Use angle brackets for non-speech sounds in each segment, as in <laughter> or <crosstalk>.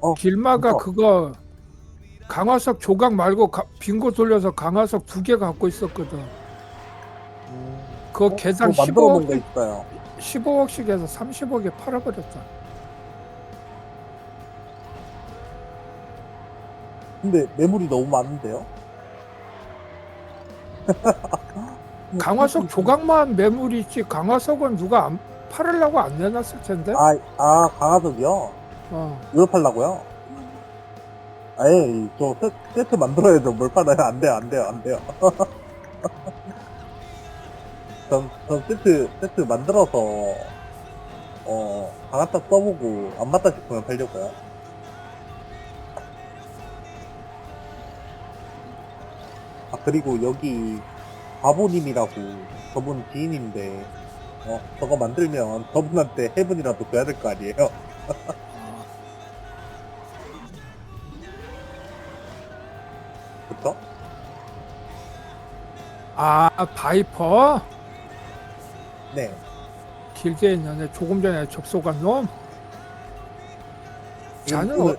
어, 길마가 이거. 그거 강화석 조각 말고 가- 빙고 돌려서 강화석 두 개 갖고 있었거든. 음, 그거 어, 계산 그거 만들어 놓은 거 15억, 있어요. 15억씩 해서 30억에 팔아버렸다. 근데 매물이 너무 많은데요? <laughs> 강화석 <laughs> 조각만 매물이 있지 강화석은 누가 안 팔으려고 안 내놨을 텐데. 아, 아, 강화석이요? 어. 이거 팔라고요? 에이, 저 세, 세트 만들어야죠. 뭘 팔아요? 안 돼요, 안 돼요, 안 돼요. <laughs> 전, 전 세트, 세트 만들어서, 어, 강화석 써보고, 안 맞다 싶으면 팔려고요. 아, 그리고 여기, 바보님이라고, 저분 지인인데, 어, 저거 만들면 저분한테 해븐이라도 줘야 될 거 아니에요? <laughs> 그쵸? 아 바이퍼 네. 길게 있는 조금 전에 접속한 놈. 자는 지금 어,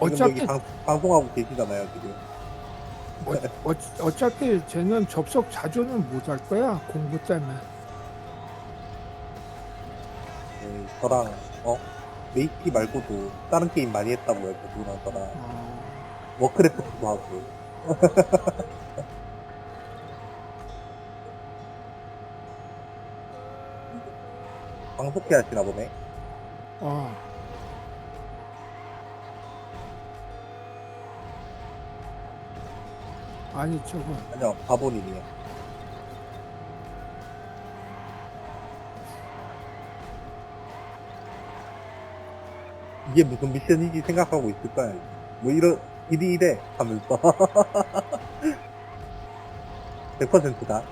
오늘- 지금 어차피 방, 방송하고 계시잖아요, 지금. 어, 어, 어차피 쟤는 접속 자주는 못 할 거야 공부 때문에. 네, 저랑, 어? 메이티 말고도 다른 게임 많이 했다고요, 저분랑 저랑. 어, 워크래프트도 하고. <laughs> 방송해 하시나 보네. 어. 아니 저거 아니요, 바보님이요. 이게 무슨 미션인지 생각하고 있을 거야. 뭐 이런, 일이 이래 하면서. 100%다.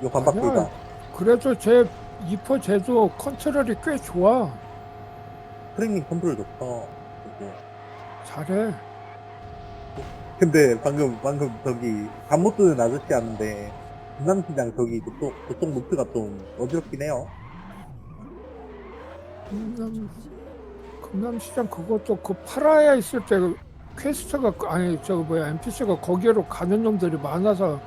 이거 반박불다. 아니야. 그래도 제 이퍼 제도 컨트롤이 꽤 좋아. 프레밍 컨트롤 좋죠. 그리고. 잘해. 근데 방금, 방금 저기, 잠못 드는 아저씨 하는데, 금남시장 저기 저쪽, 저쪽 노트가 좀 어지럽긴 해요. 금남 금남시장 그것도 그 파라야 있을 때그 퀘스트가 그- 아니 저거 뭐야 NPC가 거기로 가는 놈들이 많아서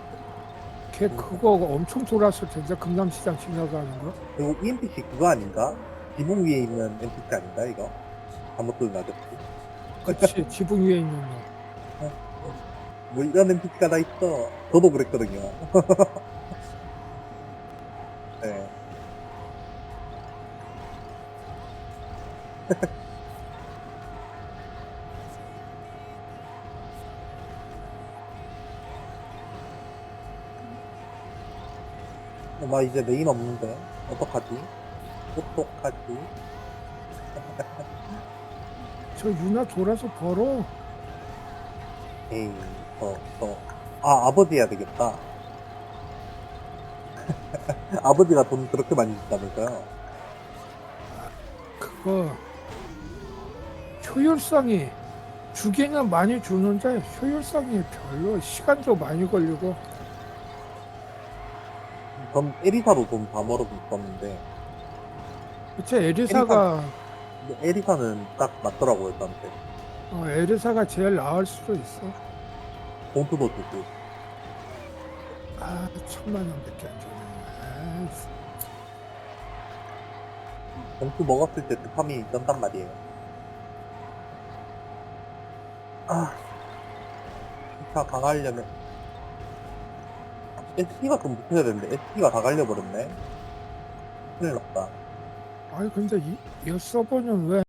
걔 그거 엄청 돌았을 텐데 금남시장 지나가는 거. 그리고 ENPC 그거 아닌가? 지붕 위에 있는 NPC 아닌가, 이거? 잠못 드는 아저씨. 그치 <laughs> 지붕 위에 있는 놈. 뭐 이런 NPC가 다 있어. 저도 그랬거든요. <laughs> 네. 엄마 이제 메인 없는데 어떡하지? 어떡하지? 저 유나 돌아서 벌어. 에이, 저, 저, 아, 아버지 해야 되겠다. <laughs> 아버지가 돈 그렇게 많이 준다면서요? 그거 효율성이 주기는 많이 주는데 효율성이 별로 시간도 많이 걸리고 전 에리사로 돈다 벌어줬었는데, 그치 에리사가 근데 에리사는 딱 맞더라고요, 저한테. 어, 에리사가 제일 나을 수도 있어. 봉투도 주고. 아 천만 원밖에 안 주네. 아이, 봉투 먹었을 때 득함이 뜬단 말이에요. 아, 진짜 강하려면, SP가 좀 붙여야 되는데, SP가 다 갈려버렸네. 큰일 났다. 아니 근데 이, 이 서버는 왜